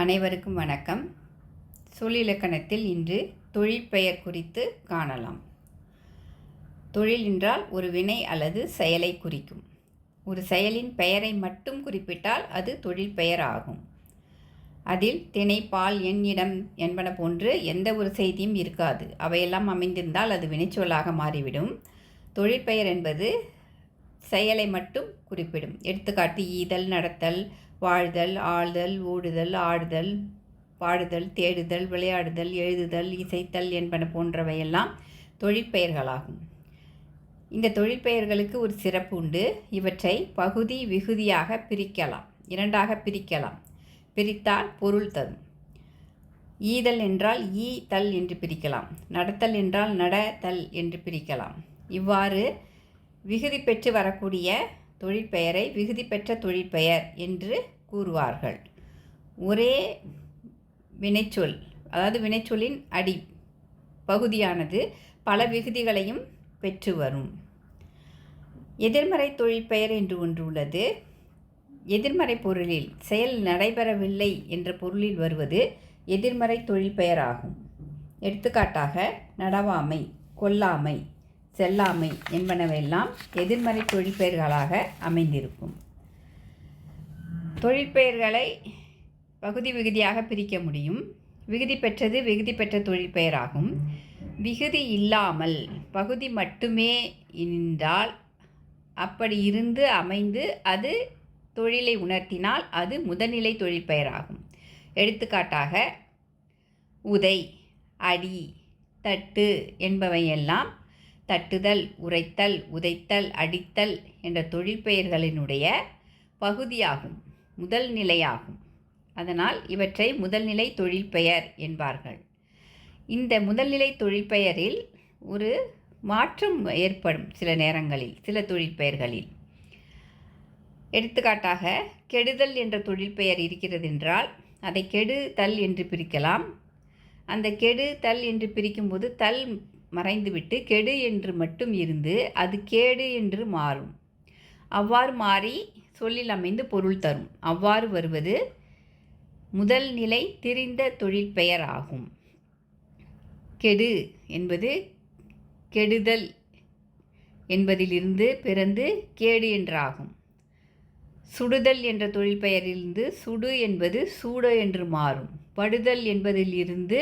அனைவருக்கும் வணக்கம். சொல்லிலக்கணத்தில் இன்று தொழிற்பெயர் குறித்து காணலாம். தொழில் என்றால் ஒரு வினை அல்லது செயலை குறிக்கும். ஒரு செயலின் பெயரை மட்டும் குறிப்பிட்டால் அது தொழில் பெயர் ஆகும். அதில் திணை பால் எண் இடம் என்பன போன்று எந்த ஒரு செய்தியும் இருக்காது. அவையெல்லாம் அமைந்திருந்தால் அது வினைச்சொல்லாக மாறிவிடும். தொழிற்பெயர் என்பது செயலை மட்டும் குறிப்பிடும். எடுத்துக்காட்டு ஈதல் நடத்தல் வாழ்தல் ஆழ்தல் ஓடுதல் ஆடுதல் பாடுதல் தேடுதல் விளையாடுதல் எழுதுதல் இசைத்தல் என்பன போன்றவையெல்லாம் தொழிற்பெயர்களாகும். இந்த தொழிற்பெயர்களுக்கு ஒரு சிறப்பு உண்டு. இவற்றை பகுதி விகுதியாக பிரிக்கலாம். இரண்டாக பிரிக்கலாம். பிரித்தால் பொருள் தரும். ஈதல் என்றால் ஈ தல் என்று பிரிக்கலாம். நடத்தல் என்றால் நடத்தல் என்று பிரிக்கலாம். இவ்வாறு விகுதி பெற்று வரக்கூடிய தொழிற்பெயரை விகுதி பெற்ற தொழிற்பெயர் என்று கூறுவார்கள். ஒரே வினைச்சொல் அதாவது வினைச்சொல்லின் அடி பகுதியானது பல விகுதிகளையும் பெற்று வரும். எதிர்மறை தொழிற்பெயர் என்று ஒன்று உள்ளது. எதிர்மறை பொருளில் செயல் நடைபெறவில்லை என்ற பொருளில் வருவது எதிர்மறை தொழிற்பெயராகும். எடுத்துக்காட்டாக நடவாமை கொல்லாமை செல்லாமை என்பனவெல்லாம் எதிர்மறை தொழிற்பெயர்களாக அமைந்திருக்கும். தொழிற்பெயர்களை பகுதி விகுதியாக பிரிக்க முடியும். விகுதி பெற்றது விகுதி பெற்ற தொழிற்பெயராகும். விகுதி இல்லாமல் பகுதி மட்டுமே இருந்தால் அப்படி இருந்து அமைந்து அது தொழிலை உணர்த்தினால் அது முதல்நிலை தொழிற்பெயராகும். எடுத்துக்காட்டாக உதை அடி தட்டு என்பவையெல்லாம் தட்டுதல் உரைத்தல் உதைத்தல் அடித்தல் என்ற தொழிற்பெயர்களினுடைய பகுதியாகும் முதல் நிலையாகும். அதனால் இவற்றை முதல்நிலை தொழிற்பெயர் என்பார்கள். இந்த முதல்நிலை தொழிற்பெயரில் ஒரு மாற்றம் ஏற்படும் சில நேரங்களில் சில தொழிற்பெயர்களில். எடுத்துக்காட்டாக கெடுதல் என்ற தொழிற்பெயர் இருக்கிறது என்றால் அதை கெடு தல் என்று பிரிக்கலாம். அந்த கெடு தல் என்று பிரிக்கும்போது தல் மறைந்துவிட்டு கெடு என்று மட்டும் இருந்து அது கேடு என்று மாறும். அவ்வாறு மாறி சொல்லில் அமைந்து பொருள் தரும். அவ்வாறு வருவது முதல் நிலை திரிந்த தொழிற்பெயர் ஆகும். கெடு என்பது கெடுதல் என்பதிலிருந்து பிறந்து கேடு என்றாகும். சுடுதல் என்ற தொழிற்பெயரிலிருந்து சுடு என்பது சூடு என்று மாறும். படுதல் என்பதிலிருந்து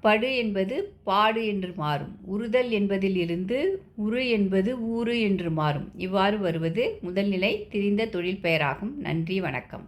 படு என்பது பாடு என்று மாறும். உறுதல் என்பதில் இருந்து உரு என்பது ஊறு என்று மாறும். இவ்வாறு வருவது முதல்நிலை திரிந்த தொழில் பெயராகும். நன்றி வணக்கம்.